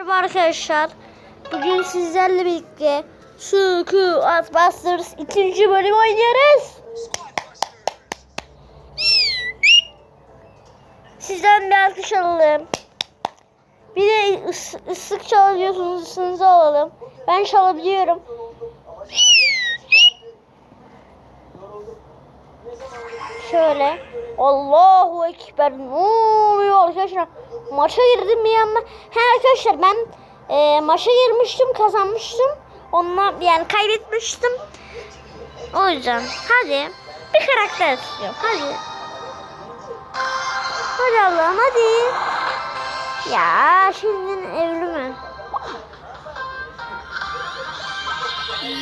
Merhaba arkadaşlar. Bugün sizlerle birlikte Suku Atbusters 2. bölüm oynuyoruz. Sizden bir alkış alalım. Bir de ıs ıslık çalıyorsunuz ısınızı alalım. Ben çalabiliyorum. Şöyle. Allahu Ekber. Ne oluyor arkadaşlar? Maça girdim bir anda. He arkadaşlar ben e, maça girmiştim kazanmıştım. Onunla yani kaybetmiştim. O yüzden hadi bir karakter istiyorum. Hadi. Hadi Allah'ım hadi. Ya şimdi evli mi?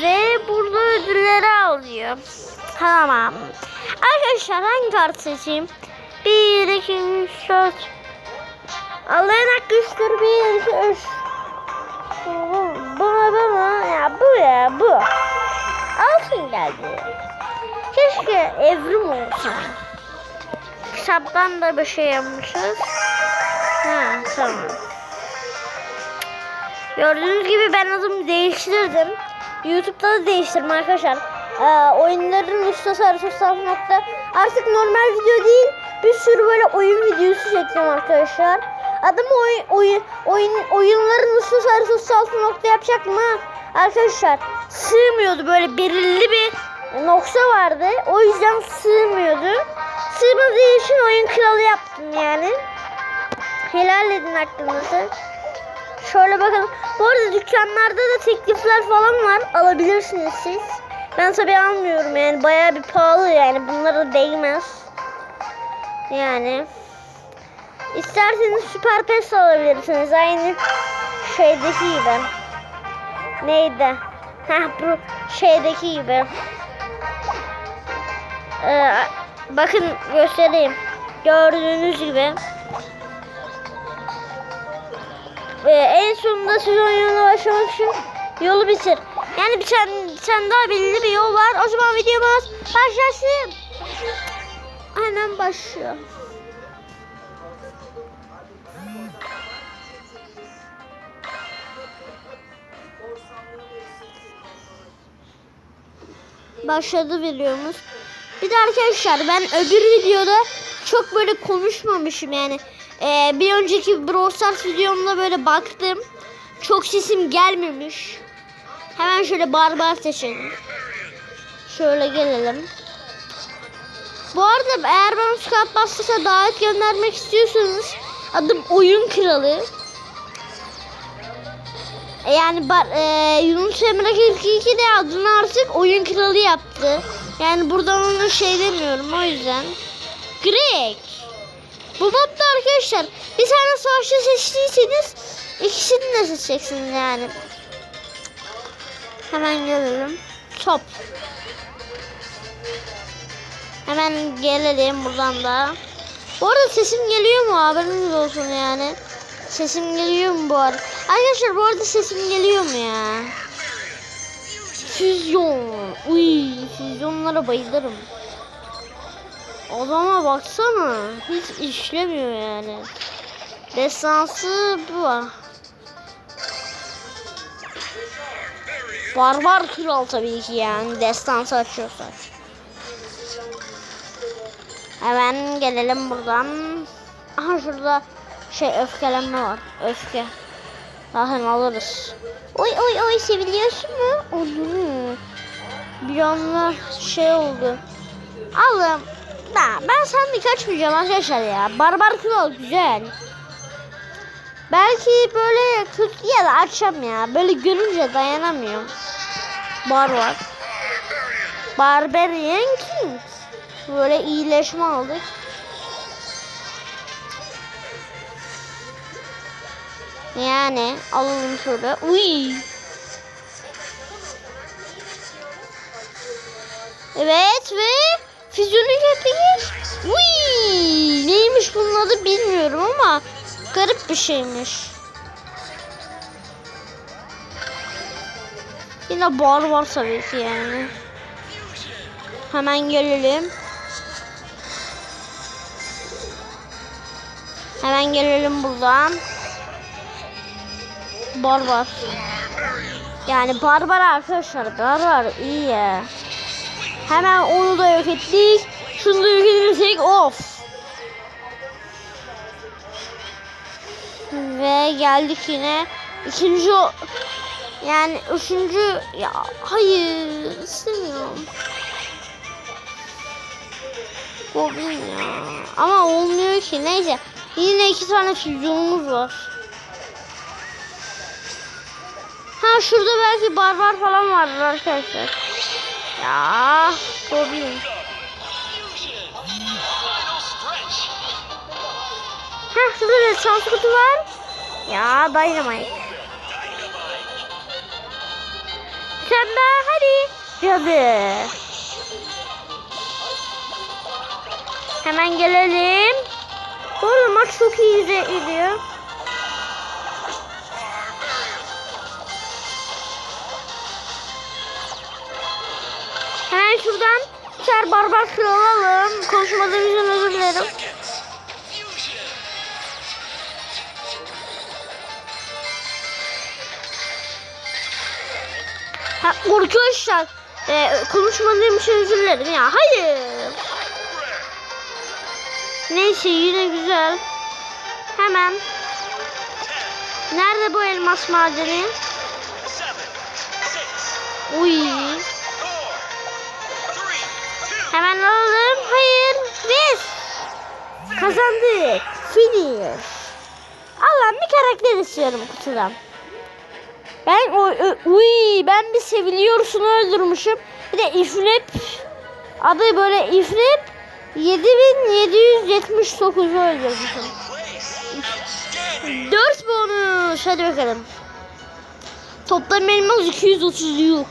Ve burada ödülleri alıyor. Tamam. Arkadaşlar hangi kart seçeyim? 1, 2, 3, 4. Allah'ın hakkı üstür 1, 2, 3. Bu mu bu mu? Ya bu ya bu. Altın geldi. Keşke evrim olsa. Kitaptan da bir şey yapmışız. Ha tamam. Gördüğünüz gibi ben adımı değiştirdim. YouTube'da da değiştirdim arkadaşlar. Ee, oyunların ustası Aristoteles nokta. Artık normal video değil. Bir sürü böyle oyun videosu çekeceğim arkadaşlar. Adımı oyun, oyun, oyun, oyunların ustası Aristoteles nokta yapacak mı? Arkadaşlar sığmıyordu böyle belirli bir nokta vardı. O yüzden sığmıyordu. Sığmadığı için oyun kralı yaptım yani. Helal edin hakkınızı. Şöyle bakın. Bu arada dükkanlarda da teklifler falan var. Alabilirsiniz siz. Ben tabi almıyorum yani. Bayağı bir pahalı yani. Bunlara değmez. Yani. İsterseniz süper pes alabilirsiniz. Aynı şeydeki gibi. Neydi? Heh bu şeydeki gibi. Ee, bakın göstereyim. Gördüğünüz gibi. Ve en sonunda siz oyununa başlamak için yolu bitir. Yani bir tane, bir tane daha belirli bir yol var. O zaman videomuz başlasın. Hemen başlıyor. Başladı biliyorsunuz. Bir de arkadaşlar ben öbür videoda çok böyle konuşmamışım yani. Ee, bir önceki Brawl Stars videomda böyle baktım. Çok sesim gelmemiş. Hemen şöyle barbar seçelim. Şöyle gelelim. Bu arada eğer ben Scout Busters'a davet göndermek istiyorsanız adım Oyun Kralı. E, Yani e, Yunus Emre 42 de adını artık Oyun Kralı yaptı. Yani buradan onu şey demiyorum o yüzden. Greg. Bu modda arkadaşlar bir tane savaşçı seçtiyseniz ikisini de seçeceksiniz yani. Hemen gelelim. Top. Hemen gelelim buradan da. Bu arada sesim geliyor mu? Haberiniz olsun yani. Sesim geliyor mu bu arada? Arkadaşlar bu arada sesim geliyor mu ya? Füzyon. Uy, füzyonlara bayılırım. Adama baksana. Hiç işlemiyor yani. Destansı bu var. Barbar kral tabii ki yani. Destansı açıyorsak. Hemen gelelim buradan. Aha şurada şey öfkelenme var. Öfke. Zaten alırız. Oy oy oy seviliyorsun mu? Olur. Bir anda şey oldu. Alım. Da ben sandık açmayacağım arkadaşlar ya. Barbar kral güzel. Belki böyle kötü da açacağım ya. Böyle görünce dayanamıyorum. Barbar. Barbarian King. Böyle iyileşme aldık. Yani alalım şöyle. Uy. Evet ve fizyonik etkiyiz. Uy. Neymiş bunun adı bilmiyorum ama garip bir şeymiş. Yine bar var tabii ki yani. Hemen gelelim. Hemen gelelim buradan. Barbar. Yani barbar arkadaşlar. Barbar iyi ya. Hemen onu da yok ettik. Şunu da yok edirsek of. Ve geldik yine. ikinci yani üçüncü ya hayır istemiyorum. Goblin ya. Ama olmuyor ki neyse. Yine iki tane çocuğumuz var. Ha şurada belki barbar falan vardır arkadaşlar. Ya Goblin. Ha şurada bir şans kutu var. Ya Dynamite. Sen daha hadi. Hemen gelelim. Arada maç çok iyi gidiyor. Hemen şuradan Çer barbar kilo alalım. Konuşmadığım için özür dilerim. Ha, arkadaşlar e, konuşmadığım için özür dilerim ya. Hayır. Neyse yine güzel. Hemen. Nerede bu elmas madeni? Uy. Hemen alalım. Hayır. Biz. Kazandık. Finish. Allah'ım bir karakter istiyorum kutudan. Ben o ö- uy ben bir seviliyorsunu öldürmüşüm. Bir de ifrip adı böyle ifrip 7779 öldürmüşüm. 4 bonus. Hadi bakalım. Toplam elmas 230 yuh.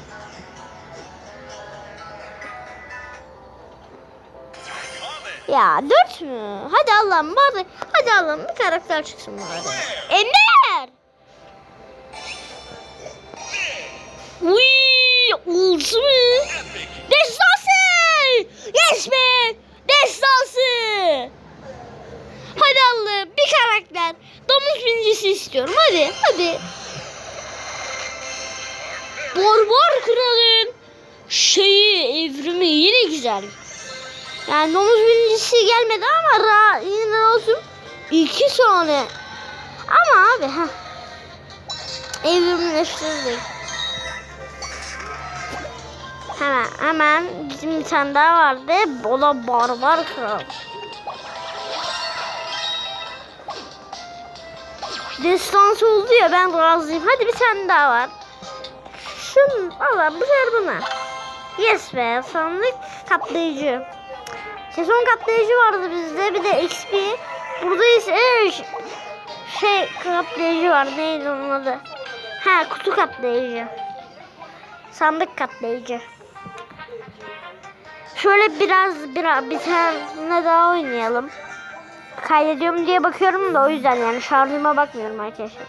Ya 4 mü? Hadi Allah'ım bari. Hadi Allah'ım bir karakter çıksın bari. Ender! Uy, oldu mu? Destansı! Yes be! Destansı! Hadi Allah'ım bir karakter. Domuz binicisi istiyorum. Hadi, hadi. Barbar kralın şeyi evrimi yine güzel. Yani domuz binicisi gelmedi ama ra yine olsun. İki tane. Ama abi ha. Evrimleştirdik. Hemen hemen bizim bir tane daha vardı. O da barbar kral. Destans oldu ya ben razıyım. Hadi bir tane daha var. Şunu valla bu sefer buna. Yes be sandık katlayıcı. Sezon katlayıcı vardı bizde bir de XP. Burada ise şey katlayıcı var neydi onun adı? Ha kutu katlayıcı. Sandık katlayıcı. Şöyle biraz biraz bir tane daha oynayalım. Kaydediyorum diye bakıyorum da o yüzden yani şarjıma bakmıyorum arkadaşlar.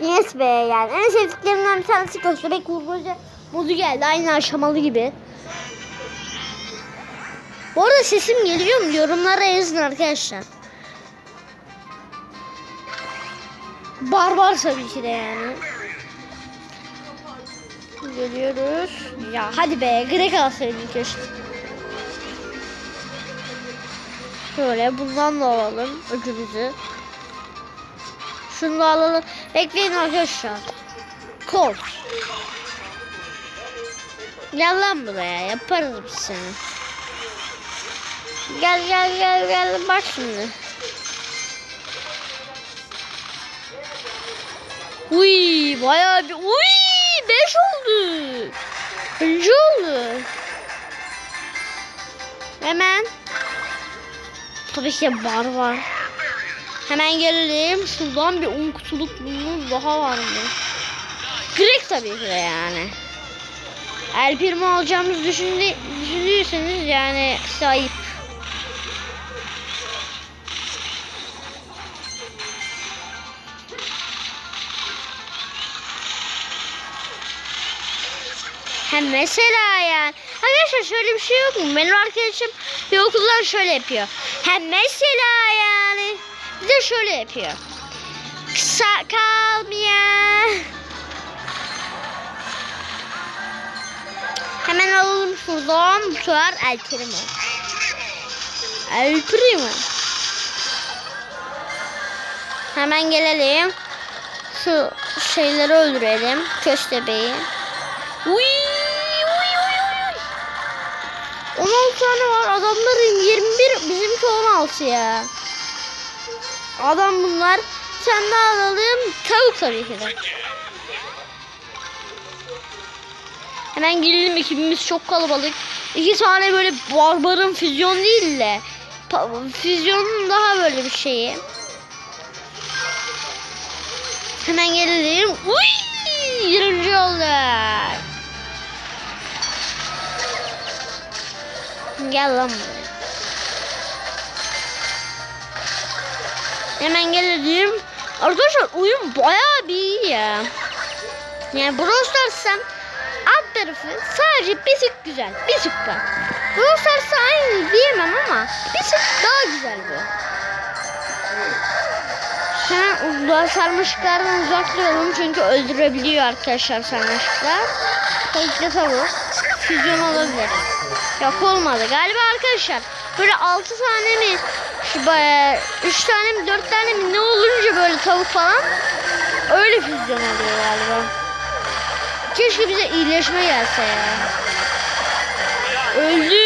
Yes be yani en sevdiklerimden bir tanesi köstebek vurmaca modu geldi aynı aşamalı gibi. Bu arada sesim geliyor mu? Yorumlara yazın arkadaşlar. Barbar tabii ki de yani. Geliyoruz. Ya hadi be Greg alsaydık keşke. Şöyle bundan da alalım öcümüzü. Şunu da alalım. Bekleyin arkadaşlar. Kol. Gel lan buraya yaparız biz seni. Gel gel gel gel bak şimdi. Uy bayağı bir uy 5 oldu. Önce oldu. Hemen. Tabii ki bar var. Hemen gelelim. Şuradan bir 10 kutuluk bunun daha var mı? Grek tabii ki de yani. El Primo alacağımızı düşündü, düşünüyorsanız yani sahip. Ha mesela yani. Arkadaşlar şöyle bir şey yok mu? Benim arkadaşım bir okullar şöyle yapıyor. Ha mesela yani. Bir de şöyle yapıyor. Kısa kalmayan. Hemen alalım şuradan. Bu sefer El Primo. El Primo. Hemen gelelim. Şu şeyleri öldürelim. Köstebeği. Uy! 16 tane var. Adamların 21, bizimki 16 ya. Adam bunlar. Sen de alalım. Tavuk tabii ki de. Hemen girelim ekibimiz çok kalabalık. İki tane böyle barbarın füzyon değil de füzyonun daha böyle bir şeyi. Hemen gelelim. Uy! 20. olduk. Gel lan buraya. Hemen gelelim. Arkadaşlar oyun bayağı bir iyi ya. Yani Brawl Stars'tan alt tarafı sadece bir tık güzel. Bir tık bak. Brawl Stars'a aynı diyemem ama bir tık daha güzel bu. Hemen uzak sarmaşıklardan uzak duralım çünkü öldürebiliyor arkadaşlar sarmaşıklar. De tavuk. Füzyon olabilir. Yok olmadı. Galiba arkadaşlar böyle 6 tane mi şu bayağı 3 tane mi 4 tane mi ne olunca böyle tavuk falan öyle füzyon oluyor galiba. Keşke bize iyileşme gelse ya. Öldürdük.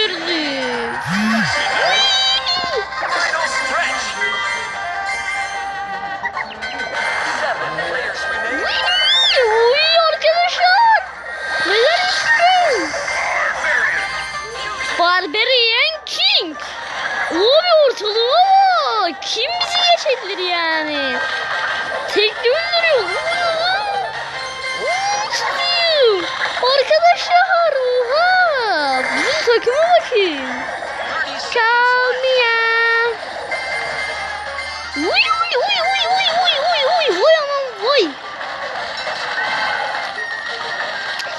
Bakın. Kalmia. Uy uy uy uy uy uy uy uy. Vay anam vay.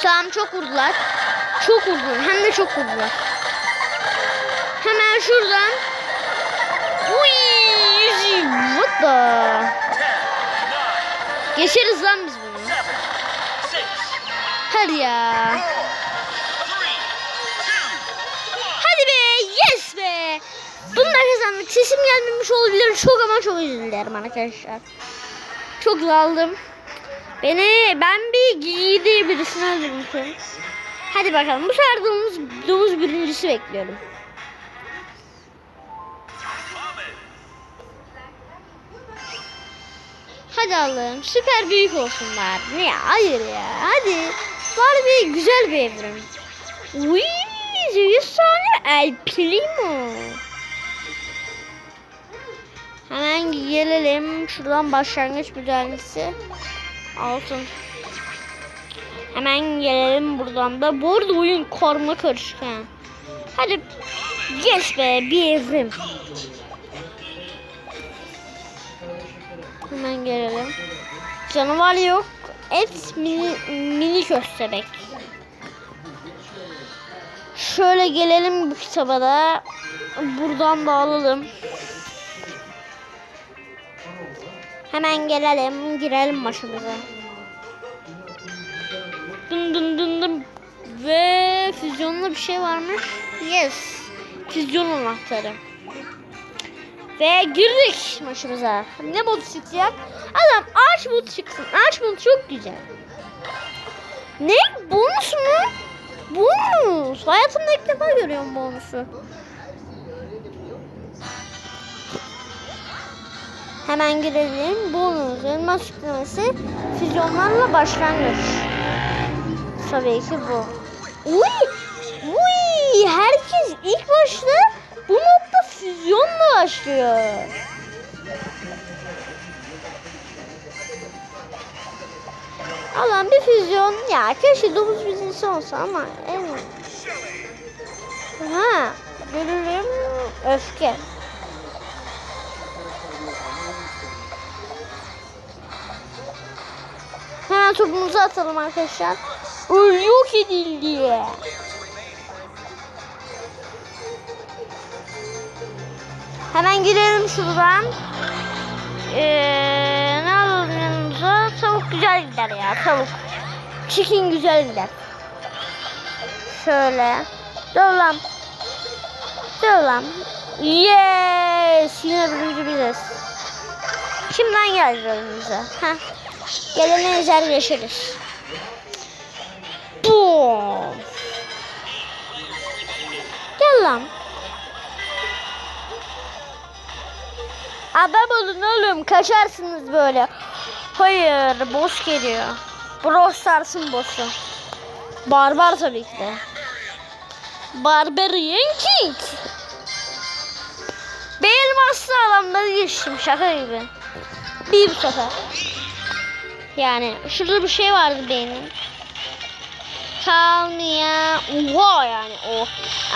Tamam çok vurdular. Çok vurdular. Hem de çok vurdular. Hemen şuradan. Uy, yüzü. What the? Geçeriz lan biz bunu. Hadi ya. Sesim gelmemiş olabilir. Çok ama çok özür dilerim arkadaşlar. Çok daldım. Beni ben bir giydiği birisini öldürmüşüm. Hadi bakalım. Bu sefer domuz, domuz birincisi bekliyorum. Hadi Allah'ım süper büyük olsunlar. Ne hayır ya hadi. Var bir güzel bir evren. Uy, 100 tane El Primo. Hemen gelelim. Şuradan başlangıç müdahalesi. Altın. Hemen gelelim buradan da. Bu arada oyun karma karışık ha. Hadi geç be bir evrim. Hemen gelelim. Canavar yok. Et mini, mini köstebek. Şöyle gelelim bu kitaba da. Buradan da alalım. Hemen gelelim, girelim başımıza. Dın dın dın dın. Ve füzyonlu bir şey varmış. Yes. Füzyon anahtarı. Ve girdik maçımıza. Ne modu çıkacak? Adam ağaç modu çıksın. Ağaç modu çok güzel. Ne? Bonus mu? Bonus. Hayatımda ilk defa görüyorum bonusu. Hemen girelim. Bonus. Elmas yüklemesi. Füzyonlarla başlangıç. Tabii ki bu. Uy! Uy! Herkes ilk başta bu modda füzyonla başlıyor. Allah'ım bir füzyon. Ya keşke domuz bizincisi olsa ama en... Ha, görürüm öfke. Hemen topumuzu atalım arkadaşlar. Yok edildi. Hemen girelim şuradan. Ee, ne alalım yanımıza? Tavuk güzel gider ya tavuk. Chicken güzel gider. Şöyle. Dur lan. Dur lan. Yes! Yine birinci biziz. Kimden geldi önümüze? Heh. Gelene ezer geçeriz. Boom. Gel lan. Adam olun oğlum kaçarsınız böyle. Hayır boss geliyor. Brawl Stars'ın boss'u. Barbar tabii ki de. Barbarian King. Benim aslı adamları geçtim şaka gibi. Bir sefer. Yani şurada bir şey vardı benim. Kalmaya. Oha yani o.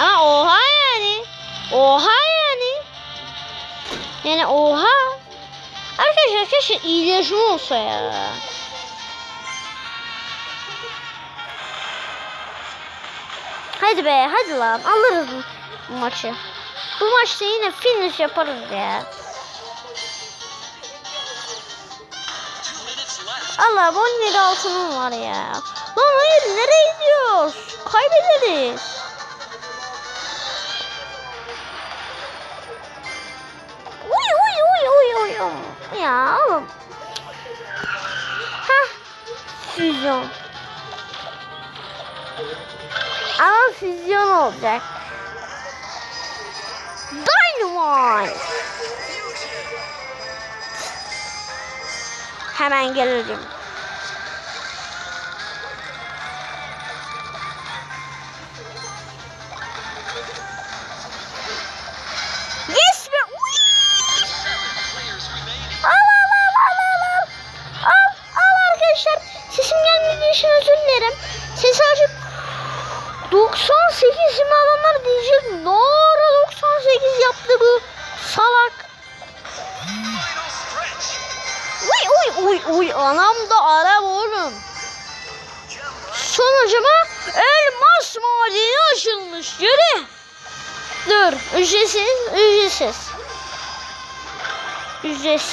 Ama oha yani. Oha yani. Yani oha. Arkadaşlar keşke iyileşme olsa ya. Hadi be hadi lan alırız bu maçı. Bu maçta yine finish yaparız ya. Allah 17 altınım var ya. Lan hayır nereye gidiyoruz? Kaybederiz. Uy uy uy uy uy. Ya oğlum. Hah. Füzyon. Ama füzyon olacak. Dynamite. Hemen gelirim.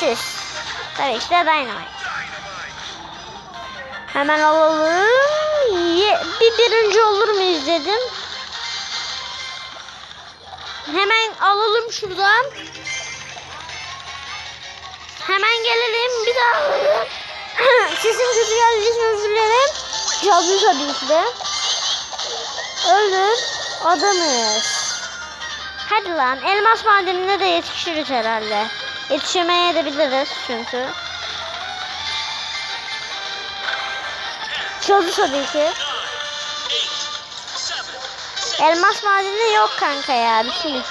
Ücretsiz. Tabii işte Dynamite. Hemen alalım. Bir birinci olur muyuz dedim. Hemen alalım şuradan. Hemen gelelim. Bir daha alalım. Sesim kötü geldiği için özür dilerim. Cadı tabii ki de. Öldür. Adamız. Hadi lan. Elmas madenine de yetişiriz herhalde. Yetişemeye de biliriz çünkü. Cadı tabii ki. Elmas madeni yok kanka ya. Bitmiş.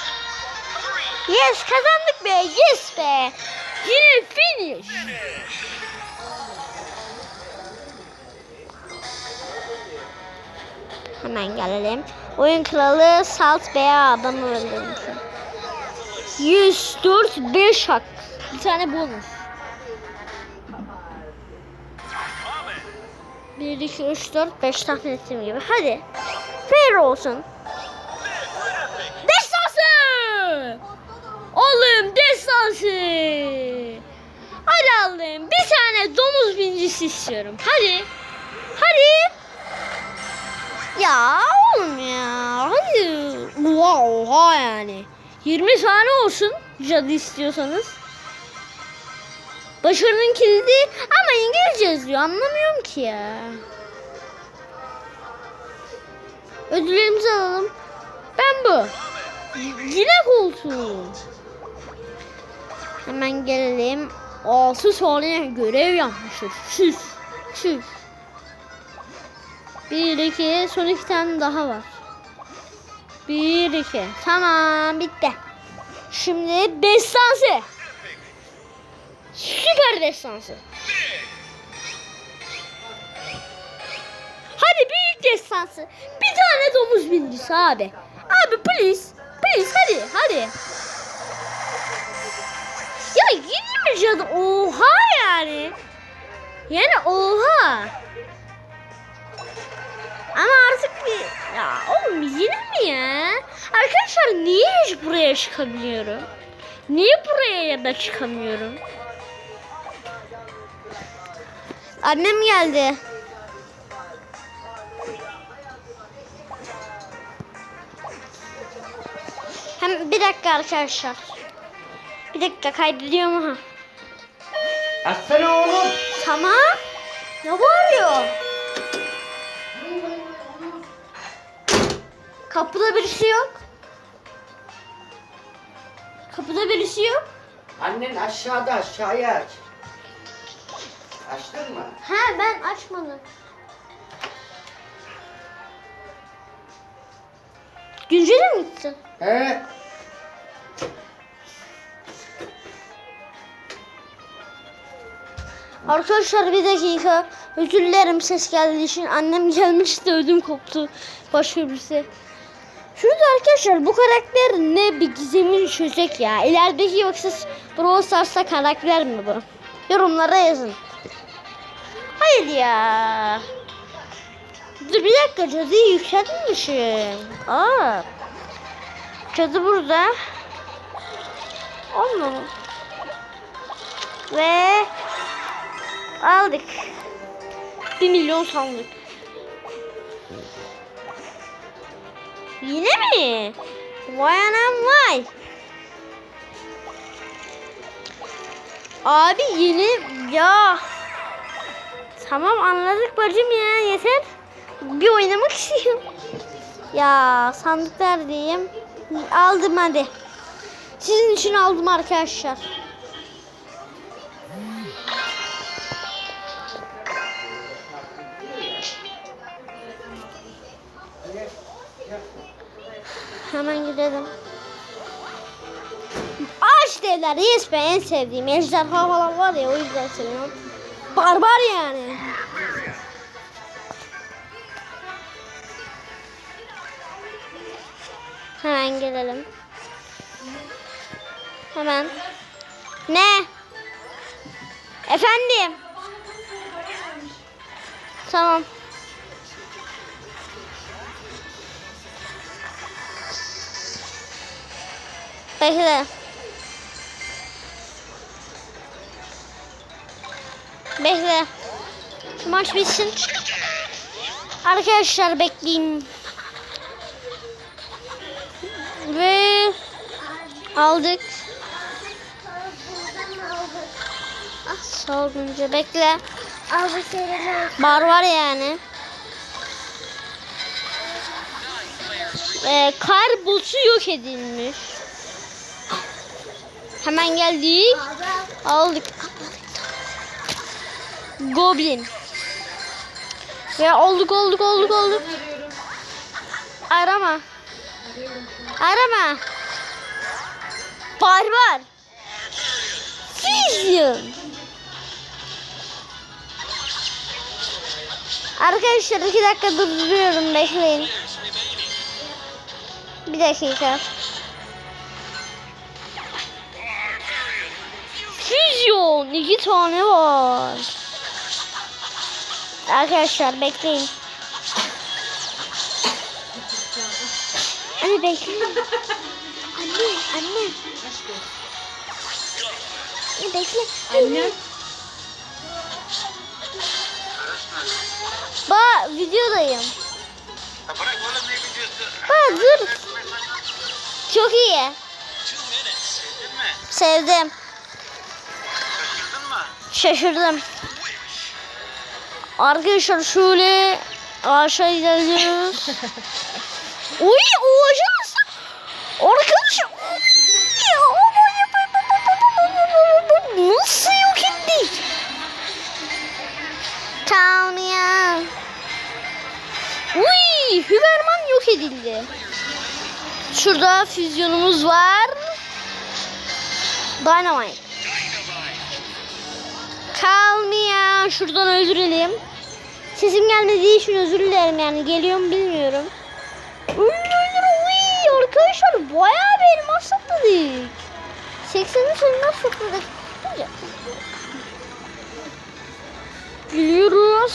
Yes kazandık be. Yes be. Yine finish. Hemen gelelim. Oyun kralı Salt Bey'a adamı öldürmüş. 104 5 hak. Bir tane bonus. 1, 2, 3, 4, 5 tahmin ettiğim gibi. Hadi. Fair olsun. Destansı! Oğlum destansı! Hadi Allah'ım bir tane domuz bincisi istiyorum. Hadi. Hadi. Ya oğlum ya. Hadi. Oha oha yani. 20 tane olsun cadı istiyorsanız. Başarının kilidi ama İngilizce yazıyor. Anlamıyorum ki ya. Ödüllerimizi alalım. Ben bu. Yine koltuğu. Hemen gelelim. 6 saniye görev yapmışız. Süs. Süs. Bir iki son iki tane daha var. Bir iki. Tamam bitti. Şimdi destansı. Süper destansı. Hadi büyük destansı. Bir tane domuz bincisi abi. Abi please. Please hadi hadi. Ya yine mi cadı? Oha yani. Yani oha. Ama artık bir... Ya oğlum yine mi ya? Arkadaşlar niye hiç buraya çıkabiliyorum? Niye buraya ya da çıkamıyorum? Annem geldi. Bir dakika arkadaşlar. Bir dakika kaydediyorum ha. Açsana oğlum. Tamam. Ne bağırıyor? Kapıda birisi yok. Kapıda birisi yok. Annen aşağıda aşağıya aç. Açtın mı? He ben açmadım. Güncele mi gittin? He. Arkadaşlar bir dakika. Özür dilerim ses geldiği için. Annem gelmişti ödüm koptu. Başka birisi. Şurada arkadaşlar bu karakter ne bir gizemin çözecek ya. İlerideki yoksa Brawl Stars'ta karakter mi bu? Yorumlara yazın. Hayır ya. Dur bir dakika cadıyı yükseltmişim. Aa. Cadı burada. Olmadı. Ve aldık. 1 milyon sandık. Yine mi? Vay anam vay. Abi yeni ya. Tamam anladık bacım ya yeter. Bir oynamak istiyorum. Ya sandıklar diyeyim. Aldım hadi. Sizin için aldım arkadaşlar. Hemen gidelim. Ağaç devler yes be en sevdiğim ejderha falan var ya o yüzden seviyorum. Barbar yani. Hemen gelelim. Hemen. Ne? Efendim. Tamam. Bekle. Bekle. Şu maç bitsin. Arkadaşlar bekleyin. Ve aldık. Ah, bekle. Bar var yani. Ee, kar bulutu yok edilmiş. Hemen geldik. Aldık. Goblin. Ve olduk olduk olduk olduk. Arama. Arama. Barbar. Fusion. Arkadaşlar iki dakika durduruyorum bekleyin. Bir dakika. Füzyon iki tane var. Arkadaşlar bekleyin. Anne bekleyin. Anne, anne. Anne bekle. Anne. Ba videodayım. Ba dur. Çok iyi. Sevdim. Şaşırdım. Arkadaşlar şöyle aşağı ilerliyoruz. Uy o ajans. Arkadaşlar. Nasıl yok ettik? Tamam ya. Uy Hüberman yok edildi. Şurada füzyonumuz var. Dynamite. Kalmıyor. Şuradan özür dilerim. Sesim gelmediği için özür dilerim yani. Geliyorum bilmiyorum. Uy, uy, uy, arkadaşlar bayağı bir elmas. 83 elmas topladık. Güzel. Geliyoruz.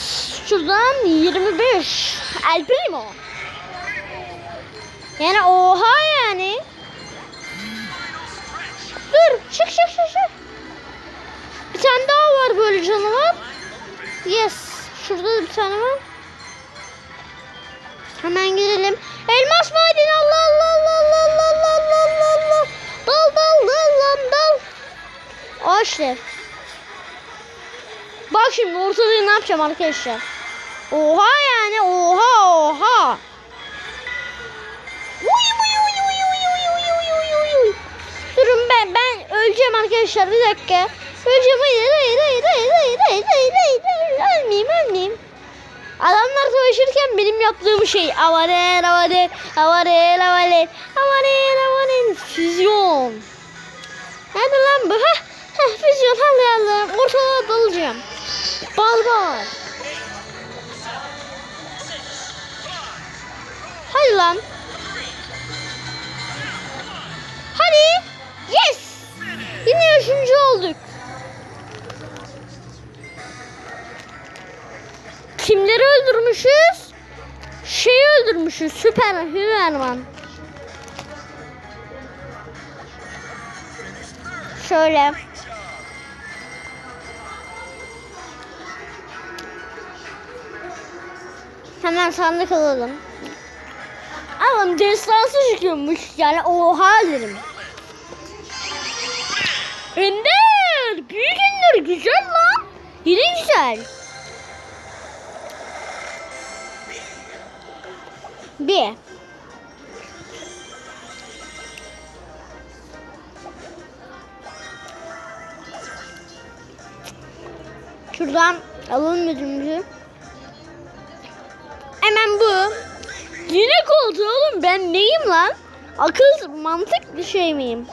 Şuradan 25. El Primo. Yani oha yani. Dur çık çık çık çık tane daha var böyle canavar. Yes. Şurada da bir tane var. Hemen girelim. Elmas madeni Allah Allah Allah Allah Allah Allah Allah Allah Allah. Dal dal dal lan dal. Ağaç. Bak şimdi ortada ne yapacağım arkadaşlar. Oha yani oha oha. Durun ben ben öleceğim arkadaşlar bir dakika. Öleceğim hayır hayır hayır hayır hayır hayır hayır hayır hayır ölmeyeyim ölmeyeyim. Adamlar savaşırken benim yaptığım şey avarer avarer avarer avarer avarer avarer füzyon. Nerede lan bu? Heh, heh füzyon hadi Allah'ım ortalığa dalacağım. Bal bal. Hadi lan. Hadi. Yes. Yine üçüncü olduk. Kimleri öldürmüşüz? Şeyi öldürmüşüz. Süper Hümerman. Şöyle. Hemen sandık alalım. Ama destansı çıkıyormuş. Yani oha derim. Ender! Büyük Ender güzel lan. Yine güzel. Bir. Şuradan alalım ödümümüzü. Hemen bu. Yine koltuğu oğlum ben neyim lan? Akıl mantık bir şey miyim?